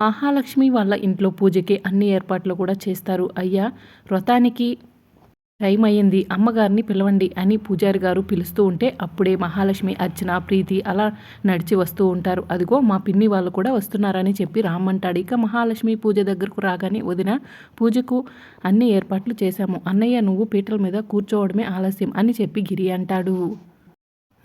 మహాలక్ష్మి వాళ్ళ ఇంట్లో పూజకి అన్ని ఏర్పాట్లు కూడా చేస్తారు. అయ్యా వ్రతానికి టైం అయ్యింది. అమ్మగారిని పిలవండి అని పూజారి గారు పిలుస్తూ ఉంటే అప్పుడే మహాలక్ష్మి అర్చన ప్రీతి అలా నడిచి వస్తూ ఉంటారు. అదిగో మా పిన్ని వాళ్ళు కూడా వస్తున్నారని చెప్పి రామ్మంటాడు ఇక మహాలక్ష్మి పూజ దగ్గరకు రాగానే వదిన పూజకు అన్ని ఏర్పాట్లు చేశాము. అన్నయ్య నువ్వు పీటల మీద కూర్చోవడమే ఆలస్యం అని చెప్పి గిరి అంటాడు.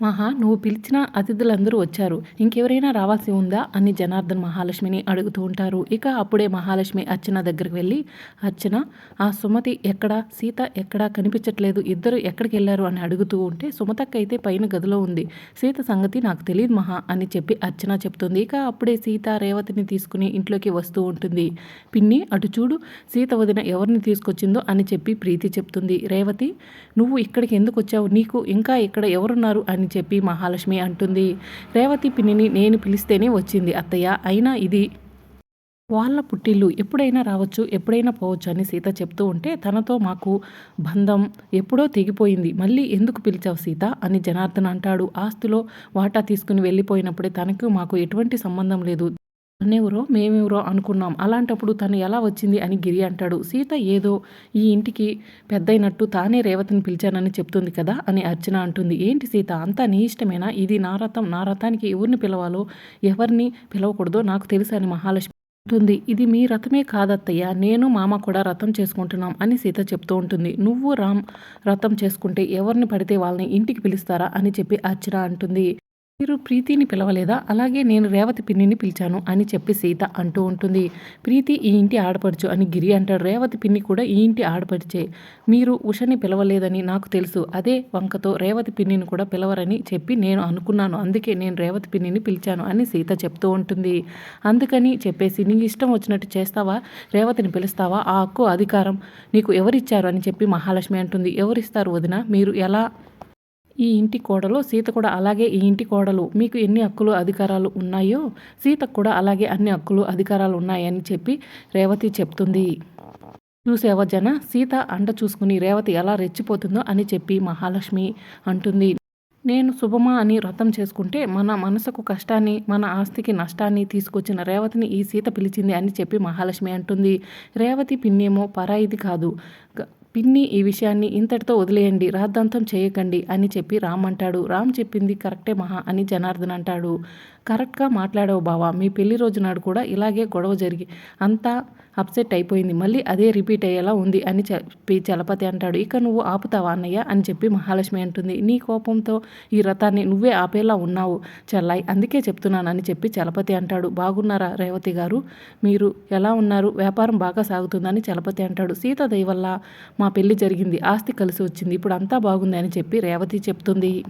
మహా నువ్వు పిలిచిన అతిథులందరూ వచ్చారు. ఇంకెవరైనా రావాల్సి ఉందా? అని జనార్దన్ మహాలక్ష్మిని అడుగుతూ ఉంటారు. ఇక అప్పుడే మహాలక్ష్మి అర్చన దగ్గరికి వెళ్ళి అర్చన ఆ సుమతి ఎక్కడ? సీత ఎక్కడా? కనిపించట్లేదు. ఇద్దరు ఎక్కడికి వెళ్ళారు? అని అడుగుతూ ఉంటే సుమతక్క అయితే పైన గదిలో ఉంది. సీత సంగతి నాకు తెలియదు మహా అని చెప్పి అర్చన చెప్తుంది. ఇక అప్పుడే సీత రేవతిని తీసుకుని ఇంట్లోకి వస్తూ ఉంటుంది. పిన్ని అటు చూడు సీత వదిన ఎవరిని తీసుకొచ్చిందో అని చెప్పి ప్రీతి చెప్తుంది. రేవతి నువ్వు ఇక్కడికి ఎందుకు వచ్చావు? నీకు ఇంకా ఇక్కడ ఎవరున్నారు? అని చెప్పి మహాలక్ష్మి అంటుంది. రేవతి పిన్నిని నేను పిలిస్తేనే వచ్చింది. అత్తయ్య అయినా ఇది వాళ్ళ పుట్టిల్లు. ఎప్పుడైనా రావచ్చు ఎప్పుడైనా పోవచ్చు అని సీత చెప్తూ ఉంటే తనతో మాకు బంధం ఎప్పుడో తెగిపోయింది. మళ్ళీ ఎందుకు పిలిచావు సీత? అని జనార్దన్ అంటాడు. ఆస్తిలో వాటా తీసుకుని వెళ్ళిపోయినప్పుడే తనకు మాకు ఎటువంటి సంబంధం లేదు. తనెవరో మేమెవరో అనుకున్నాం. అలాంటప్పుడు తను ఎలా వచ్చింది? అని గిరి అంటాడు. సీత ఏదో ఈ ఇంటికి పెద్దయినట్టు తానే రేవతిని పిలిచానని చెప్తుంది కదా? అని అర్చన అంటుంది. ఏంటి సీత అంతా నీ ఇష్టమేనా? ఇది నా రథం. నా రథానికి ఎవరిని పిలవాలో ఎవరిని పిలవకూడదో నాకు తెలుసు అని మహాలక్ష్మి ఉంటుంది ఇది మీ రథమే కాదత్తయ్య. నేను మామ కూడా రథం చేసుకుంటున్నాం అని సీత చెప్తూ ఉంటుంది. నువ్వు రామ్ రథం చేసుకుంటే ఎవరిని పడితే వాళ్ళని ఇంటికి పిలుస్తారా? అని చెప్పి అర్చన అంటుంది. మీరు ప్రీతిని పిలవలేదా? అలాగే నేను రేవతి పిన్నిని పిలిచాను అని చెప్పి సీత అంటూ ఉంటుంది. ప్రీతి ఈ ఇంటి ఆడపడుచు అని గిరి అంటాడు. రేవతి పిన్ని కూడా ఈ ఇంటి ఆడపడిచే. మీరు ఉషని పిలవలేదని నాకు తెలుసు. అదే వంకతో రేవతి పిన్నిని కూడా పిలవరని చెప్పి నేను అనుకున్నాను. అందుకే నేను రేవతి పిన్నిని పిలిచాను అని సీత చెప్తూ ఉంటుంది. అందుకని చెప్పేసి నీకు ఇష్టం వచ్చినట్టు చేస్తావా? రేవతిని పిలుస్తావా? ఆ హక్కు అధికారం నీకు ఎవరిచ్చారు? అని చెప్పి మహాలక్ష్మి అంటుంది. ఎవరిస్తారు వదిన? మీరు ఎలా ఈ ఇంటి కోడలు సీత కూడా అలాగే ఈ ఇంటి కోడలు. మీకు ఎన్ని హక్కులు అధికారాలు ఉన్నాయో సీతకు కూడా అలాగే అన్ని హక్కులు అధికారాలు ఉన్నాయని చెప్పి రేవతి చెప్తుంది. చూసేవ జన? సీత అంట చూసుకుని రేవతి ఎలా రెచ్చిపోతుందో అని చెప్పి మహాలక్ష్మి అంటుంది. నేను శుభమా అని వ్రతం చేసుకుంటే మన మనసుకు కష్టాన్ని మన ఆస్తికి నష్టాన్ని తీసుకొచ్చిన రేవతిని ఈ సీత పిలిచింది అని చెప్పి మహాలక్ష్మి అంటుంది. రేవతి పిన్నేమో పరాయిది కాదు. పిన్ని ఈ విషయాన్ని ఇంతటితో వదిలేయండి రాద్ధాంతం చేయకండి అని చెప్పి రామ్ అంటాడు. రామ్ చెప్పింది కరెక్టే మహా అని జనార్దన్ అంటాడు. కరెక్ట్గా మాట్లాడావు బావా. మీ పెళ్ళి రోజు నాడు కూడా ఇలాగే గొడవ జరిగి అంతా అప్సెట్ అయిపోయింది. మళ్ళీ అదే రిపీట్ అయ్యేలా ఉంది అని చెప్పి చలపతి అంటాడు. ఇక నువ్వు ఆపుతావా అన్నయ్య? అని చెప్పి మహాలక్ష్మి అంటుంది. నీ కోపంతో ఈ రథాన్ని నువ్వే ఆపేలా ఉన్నావు చెల్లాయి. అందుకే చెప్తున్నాను అని చెప్పి చలపతి అంటాడు. బాగున్నారా రేవతి గారు? మీరు ఎలా ఉన్నారు? వ్యాపారం బాగా సాగుతుందని చలపతి అంటాడు. సీత వల్ల మా పెళ్ళి జరిగింది. ఆస్తి కలిసి వచ్చింది. ఇప్పుడు అంతా బాగుంది అని చెప్పి రేవతి చెప్తుంది.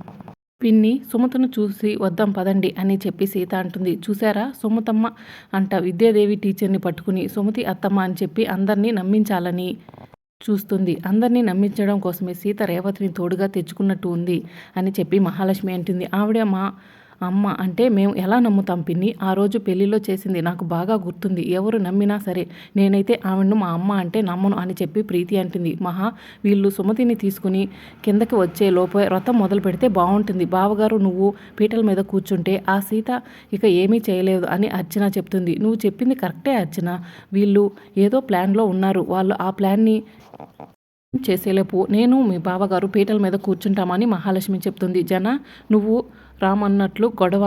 పిన్ని సుమతను చూసి వద్దాం పదండి అని చెప్పి సీత అంటుంది. చూసారా సుమతమ్మ అంట. విద్యాదేవి టీచర్ని పట్టుకుని సుమతి అత్తమ్మ అని చెప్పి అందరినీ నమ్మించాలని చూస్తుంది. అందరినీ నమ్మించడం కోసమే సీత రేవతిని తోడుగా తెచ్చుకున్నట్టు ఉంది అని చెప్పి మహాలక్ష్మి అంటుంది. ఆవిడ మా అమ్మ అంటే మేము ఎలా నమ్ముతాం పిన్ని? ఆ రోజు పెళ్ళిలో చేసింది నాకు బాగా గుర్తుంది. ఎవరు నమ్మినా సరే నేనైతే ఆవిడను మా అమ్మ అంటే నమ్మను అని చెప్పి ప్రీతి అంటుంది. మహా వీళ్ళు సుమతిని తీసుకుని కిందకి వచ్చే లోపే వ్రతం మొదలు పెడితే బాగుంటుంది బావగారు నువ్వు పీటల మీద కూర్చుంటే ఆ సీత ఇక ఏమీ చేయలేదు అని అర్చన చెప్తుంది. నువ్వు చెప్పింది కరెక్టే అర్చన. వీళ్ళు ఏదో ప్లాన్లో ఉన్నారు. వాళ్ళు ఆ ప్లాన్ని చేసేలేపు. నేను మీ బావగారు పీటల మీద కూర్చుంటామని మహాలక్ష్మి చెప్తుంది. జన నువ్వు రామన్నట్లు గొడవ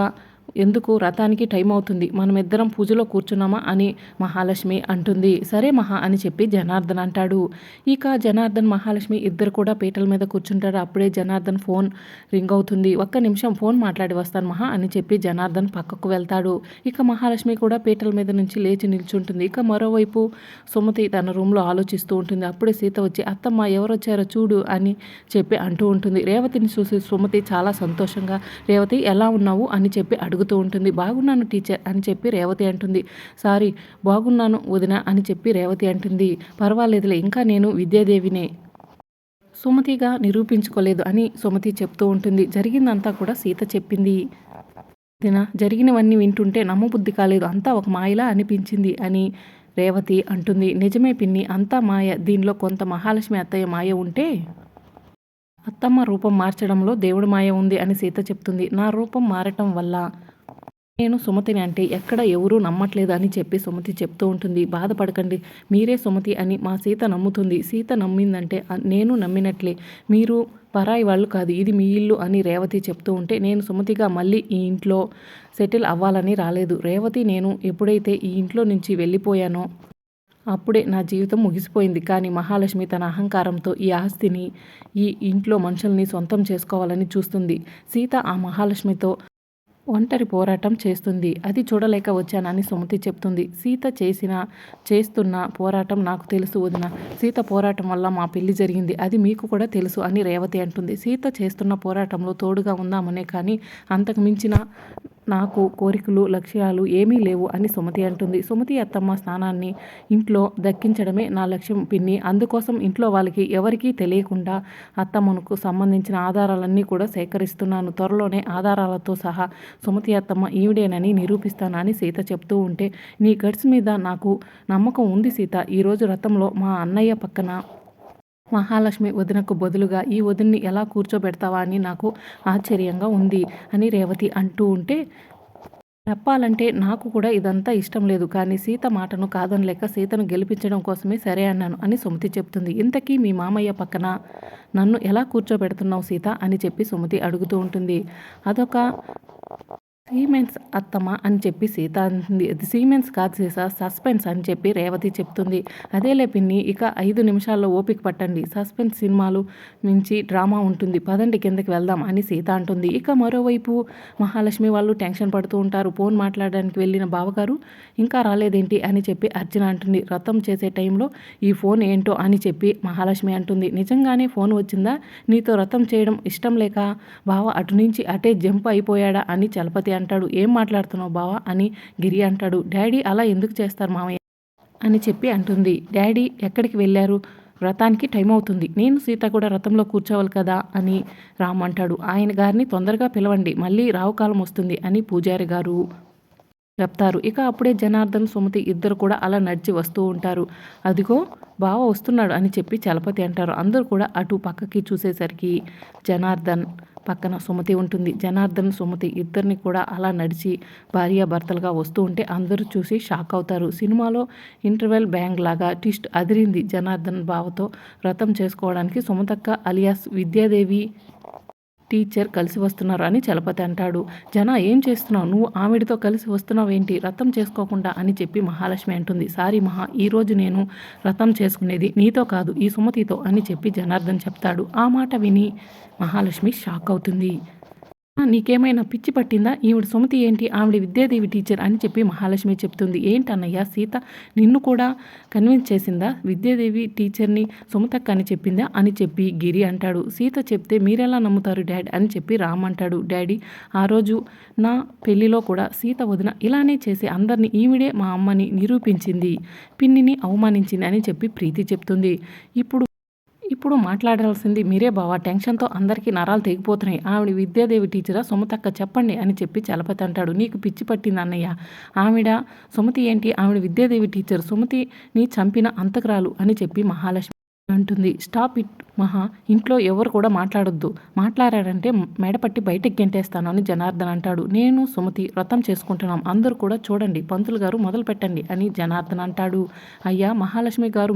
ఎందుకు రథానికి టైం అవుతుంది? మనమిద్దరం పూజలో కూర్చున్నామా అని మహాలక్ష్మి అంటుంది. సరే మహా అని చెప్పి జనార్దన్ అంటాడు. ఇక జనార్దన్ మహాలక్ష్మి ఇద్దరు కూడా పీటల మీద కూర్చుంటారు. అప్పుడే జనార్దన్ ఫోన్ రింగ్ అవుతుంది. ఒక్క నిమిషం ఫోన్ మాట్లాడి వస్తాను మహా అని చెప్పి జనార్దన్ పక్కకు వెళ్తాడు. ఇక మహాలక్ష్మి కూడా పీటల మీద నుంచి లేచి నిల్చుంటుంది. ఇక మరోవైపు సుమతి తన రూమ్లో ఆలోచిస్తూ ఉంటుంది. అప్పుడే సీత వచ్చి అత్తమ్మ ఎవరొచ్చారో చూడు అని చెప్పి అంటూ ఉంటుంది. రేవతిని చూసి సుమతి చాలా సంతోషంగా రేవతి ఎలా ఉన్నావు? అని చెప్పి అడుగు అడుగుతూ ఉంటుంది. బాగున్నాను టీచర్ అని చెప్పి రేవతి అంటుంది. సారీ బాగున్నాను వదిన అని చెప్పి రేవతి అంటుంది. పర్వాలేదులే ఇంకా నేను విద్యాదేవినే. సుమతిగా నిరూపించుకోలేదు అని సుమతి చెప్తూ ఉంటుంది. జరిగిందంతా కూడా సీత చెప్పింది. దిన జరిగినవన్నీ వింటుంటే నమ్మబుద్ధి కాలేదు. అంతా ఒక మాయలా అనిపించింది అని రేవతి అంటుంది. నిజమే పిన్ని అంతా మాయ. దీనిలో కొంత మహాలక్ష్మి అత్తయ్య మాయ ఉంటే అత్తమ్మ రూపం మార్చడంలో దేవుడి మాయ ఉంది అని సీత చెప్తుంది. నా రూపం మారటం వల్ల నేను సుమతిని అంటే ఎక్కడ ఎవరూ నమ్మట్లేదు అని చెప్పి సుమతి చెప్తూ ఉంటుంది. బాధపడకండి. మీరే సుమతి అని మా సీత నమ్ముతుంది. సీత నమ్మిందంటే నేను నమ్మినట్లే. మీరు పరాయి వాళ్ళు కాదు. ఇది మీ ఇల్లు అని రేవతి చెప్తూ ఉంటే నేను సుమతిగా మళ్ళీ ఈ ఇంట్లో సెటిల్ అవ్వాలని రాలేదు. రేవతి నేను ఎప్పుడైతే ఈ ఇంట్లో నుంచి వెళ్ళిపోయానో అప్పుడే నా జీవితం ముగిసిపోయింది. కానీ మహాలక్ష్మి తన అహంకారంతో ఈ ఆస్తిని ఈ ఇంట్లో మనుషుల్ని సొంతం చేసుకోవాలని చూస్తుంది. సీత ఆ మహాలక్ష్మితో ఒంటరి పోరాటం చేస్తుంది. అది చూడలేక వచ్చానని సుమతి చెప్తుంది. సీత చేసిన చేస్తున్న పోరాటం నాకు తెలుసు వదిన. సీత పోరాటం వల్ల మా పెళ్ళి జరిగింది. అది మీకు కూడా తెలుసు అని రేవతి అంటుంది. సీత చేస్తున్న పోరాటంలో తోడుగా ఉందామనే కానీ అంతకు మించిన నాకు కోరికలు లక్ష్యాలు ఏమీ లేవు అని సుమతి అంటుంది. సుమతి అత్తమ్మ స్నానాన్ని ఇంట్లో దక్కించడమే నా లక్ష్యం పిన్ని. అందుకోసం ఇంట్లో వాళ్ళకి ఎవరికీ తెలియకుండా అత్తమ్మకు సంబంధించిన ఆధారాలన్నీ కూడా సేకరిస్తున్నాను. త్వరలోనే ఆధారాలతో సహా సుమతి అత్తమ్మ ఈవిడేనని నిరూపిస్తానని సీత చెప్తూ ఉంటే నీ గట్స్ మీద నాకు నమ్మకం ఉంది సీత. ఈరోజు రథంలో మా అన్నయ్య పక్కన మహాలక్ష్మి వదినకు బదులుగా ఈ వదిన్ని ఎలా కూర్చోబెడతావా అని నాకు ఆశ్చర్యంగా ఉంది అని రేవతి అంటూ ఉంటే చెప్పాలంటే నాకు కూడా ఇదంతా ఇష్టం లేదు. కానీ సీత మాటను కాదనలేక సీతను గెలిపించడం కోసమే సరే అన్నాను అని సుమతి చెప్తుంది. ఇంతకీ మీ మామయ్య పక్కన నన్ను ఎలా కూర్చోబెడుతున్నావు సీత అని చెప్పి సుమతి అడుగుతూ ఉంటుంది. అదొక సీమెన్స్ అత్తమ్మ అని చెప్పి సీత అంటుంది. అది సీమెన్స్ కాదు సీసా సస్పెన్స్ అని చెప్పి రేవతి చెప్తుంది. అదేలే పిన్ని ఇక ఐదు నిమిషాల్లో ఓపిక పట్టండి. సస్పెన్స్ సినిమాలు మించి డ్రామా ఉంటుంది. పదండి కిందకి వెళ్దాం అని సీత అంటుంది. ఇక మరోవైపు మహాలక్ష్మి వాళ్ళు టెన్షన్ పడుతూ ఉంటారు. ఫోన్ మాట్లాడడానికి వెళ్ళిన బావగారు ఇంకా రాలేదేంటి? అని చెప్పి అర్జున అంటుంది. రథం చేసే టైంలో ఈ ఫోన్ ఏంటో? అని చెప్పి మహాలక్ష్మి అంటుంది. నిజంగానే ఫోన్ వచ్చిందా? నీతో రథం చేయడం ఇష్టం లేక బావ అటు నుంచి అటే జంప్ అయిపోయాడా? అని చలపతి అంటాడు. ఏం మాట్లాడుతున్నావు బావా? అని గిరి అంటాడు. డాడీ అలా ఎందుకు చేస్తారు మామయ్య? అని చెప్పి అంటుంది. డాడీ ఎక్కడికి వెళ్ళారు? వ్రతానికి టైం అవుతుంది. నేను సీత కూడా రథంలో కూర్చోవాలి కదా? అని రామ్ అంటాడు. ఆయన గారిని తొందరగా పిలవండి. మళ్ళీ రావుకాలం వస్తుంది అని పూజారి గారు చెప్తారు. ఇక అప్పుడే జనార్దన్ సుమతి ఇద్దరు కూడా అలా నడిచి వస్తూ ఉంటారు. అదిగో బావ వస్తున్నాడు అని చెప్పి చలపతి అంటారు. అందరూ కూడా అటు పక్కకి చూసేసరికి జనార్దన్ పక్కన సుమతి ఉంటుంది. జనార్దన్ సుమతి ఇద్దరిని కూడా అలా నడిచి భార్యాభర్తలుగా వస్తూ ఉంటే అందరూ చూసి షాక్ అవుతారు. సినిమాలో ఇంటర్వెల్ బ్యాంగ్ లాగా ట్విస్ట్ అదిరింది జనార్దన్ బావతో వ్రతం చేసుకోవడానికి సుమతక్క అలియాస్ విద్యాదేవి టీచర్ కలిసి వస్తున్నారు అని చలపతి అంటాడు. జన ఏం చేస్తున్నావు? నువ్వు ఆవిడతో కలిసి వస్తున్నావు ఏంటి రథం చేసుకోకుండా అని చెప్పి మహాలక్ష్మి అంటుంది. సారీ మహా ఈరోజు నేను రథం చేసుకునేది నీతో కాదు ఈ సుమతితో అని చెప్పి జనార్దన్ చెప్తాడు. ఆ మాట విని మహాలక్ష్మి షాక్ అవుతుంది. నీకేమైనా పిచ్చి పట్టిందా? ఈవిడ సుమతి ఏంటి? ఆవిడ విద్యాదేవి టీచర్ అని చెప్పి మహాలక్ష్మి చెప్తుంది. ఏంటన్నయ్య సీత నిన్ను కూడా కన్విన్స్ చేసిందా? విద్యాదేవి టీచర్ని సుమతక్క అని చెప్పిందా? అని చెప్పి గిరి అంటాడు. సీత చెప్తే మీరెలా నమ్ముతారు డాడ్? అని చెప్పి రామ్ అంటాడు. డాడీ ఆ రోజు నా పెళ్ళిలో కూడా సీత వదిన ఇలానే చేసి అందరినీ ఈవిడే మా అమ్మని నిరూపించింది. పిన్నిని అవమానించింది అని చెప్పి ప్రీతి చెప్తుంది. ఇప్పుడు ఇప్పుడు మాట్లాడాల్సింది మీరే బావా. టెన్షన్తో అందరికీ నరాలు తెగిపోతున్నాయి. ఆవిడ విద్యాదేవి టీచరా? సుమతక్క చెప్పండి అని చెప్పి చలపతి అంటాడు. నీకు పిచ్చి పట్టింది అన్నయ్య. ఆవిడ సుమతి ఏంటి? ఆవిడ విద్యాదేవి టీచర్. సుమతిని చంపిన అంతకురాలు అని చెప్పి మహాలక్ష్మి అంటుంది. స్టాప్ ఇట్ మహా. ఇంట్లో ఎవరు కూడా మాట్లాడొద్దు. మాట్లాడారంటే మెడపట్టి బయటకు గెంటేస్తాను అని జనార్దన్ అంటాడు. నేను సుమతి వ్రతం చేసుకుంటున్నాం. అందరూ కూడా చూడండి. పంతులు గారు మొదలు పెట్టండి అని జనార్దన్ అంటాడు. అయ్యా మహాలక్ష్మి గారు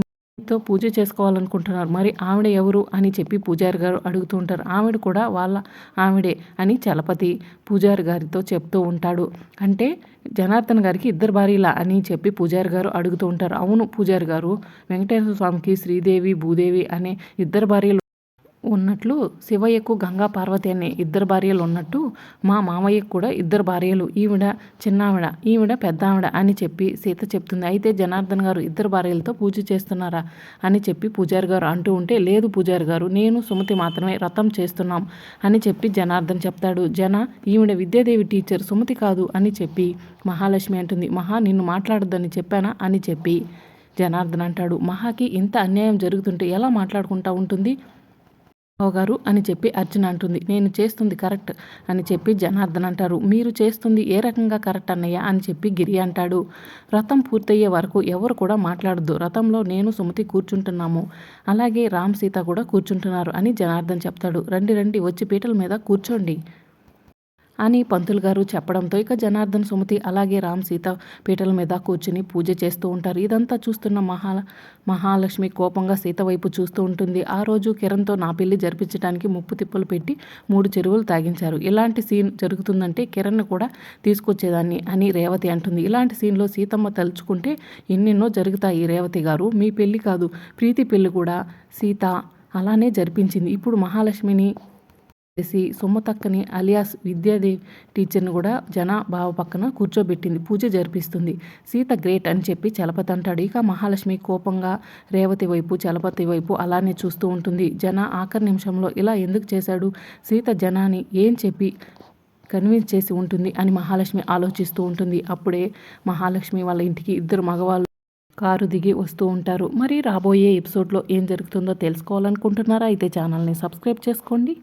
తో పూజ చేసుకోవాలనుకుంటున్నారు. మరి ఆవిడ ఎవరు అని చెప్పి పూజారి గారు అడుగుతూ ఉంటారు. ఆవిడ కూడా వాళ్ళ ఆవిడే అని చలపతి పూజారి గారితో చెప్తూ ఉంటాడు. అంటే జనార్దన్ గారికి ఇద్దరు భార్యలా అని చెప్పి పూజారి గారు అడుగుతూ ఉంటారు. అవును పూజారి గారు వెంకటేశ్వర స్వామికి శ్రీదేవి భూదేవి అనే ఇద్దరు భార్యలు ఉన్నట్లు శివయ్యకు గంగా పార్వతి అనే ఇద్దరు భార్యలు ఉన్నట్టు మా మామయ్యకు కూడా ఇద్దరు భార్యలు ఈవిడ చిన్నావిడ ఈవిడ పెద్దావిడ అని చెప్పి సీత చెప్తుంది. అయితే జనార్దన్ గారు ఇద్దరు భార్యలతో పూజ చేస్తున్నారా అని చెప్పి పూజారి గారు అంటూ ఉంటే లేదు పూజారి గారు నేను సుమతి మాత్రమే రథం చేస్తున్నాం అని చెప్పి జనార్దన్ చెప్తాడు. జన ఈవిడ విద్యాదేవి టీచర్ సుమతి కాదు అని చెప్పి మహాలక్ష్మి అంటుంది. మహా నిన్ను మాట్లాడొద్దని చెప్పానా అని చెప్పి జనార్దన్ అంటాడు. మహాకి ఇంత అన్యాయం జరుగుతుంటే ఎలా మాట్లాడుకుంటా ఉంటుంది? గారు అని చెప్పి అర్జున్ అంటుంది. నేను చేస్తుంది కరెక్ట్ అని చెప్పి జనార్దన్ అంటారు. మీరు చేస్తుంది ఏ రకంగా కరెక్ట్ అన్నయ్య అని చెప్పి గిరి అంటాడు. రథం పూర్తయ్యే వరకు ఎవరు కూడా మాట్లాడద్దు. రథంలో నేను సుమతి కూర్చుంటున్నాము. అలాగే రామ్ సీత కూడా కూర్చుంటున్నారు అని జనార్దన్ చెప్తాడు. రండి రండి వచ్చి పీటల మీద కూర్చోండి. అని పంతులు గారు చెప్పడంతో ఇక జనార్దన్ సుమతి అలాగే రామ్ సీత పీటల మీద కూర్చుని పూజ చేస్తూ ఉంటారు. ఇదంతా చూస్తున్న మహా మహాలక్ష్మి కోపంగా సీత వైపు చూస్తూ ఉంటుంది. ఆ రోజు కిరణ్తో నా పెళ్ళి జరిపించడానికి ముప్పు తిప్పలు పెట్టి మూడు చెరువులు తాగించారు. ఇలాంటి సీన్ జరుగుతుందంటే కిరణ్ కూడా తీసుకొచ్చేదాన్ని అని రేవతి అంటుంది. ఇలాంటి సీన్లో సీతమ్మ తలుచుకుంటే ఎన్నెన్నో జరుగుతాయి రేవతి గారు. మీ పెళ్ళి కాదు ప్రీతి పెళ్ళి కూడా సీత అలానే జరిపించింది. ఇప్పుడు మహాలక్ష్మిని చేసి సొమ్మతక్కని అలియాస్ విద్యాదేవి టీచర్ని కూడా జన బావ పక్కన కూర్చోబెట్టింది. పూజ జరిపిస్తుంది. సీత గ్రేట్ అని చెప్పి చలపతి అంటాడు. ఇక మహాలక్ష్మి కోపంగా రేవతి వైపు చలపతి వైపు అలానే చూస్తూ ఉంటుంది. జన ఆఖరి నిమిషంలో ఇలా ఎందుకు చేశాడు? సీత జనాని ఏం చెప్పి కన్విన్స్ చేసి ఉంటుంది అని మహాలక్ష్మి ఆలోచిస్తూ ఉంటుంది. అప్పుడే మహాలక్ష్మి వాళ్ళ ఇంటికి ఇద్దరు మగవాళ్ళు కారు దిగి వస్తూ ఉంటారు. మరి రాబోయే ఎపిసోడ్లో ఏం జరుగుతుందో తెలుసుకోవాలనుకుంటున్నారా? అయితే ఛానల్ని సబ్స్క్రైబ్ చేసుకోండి.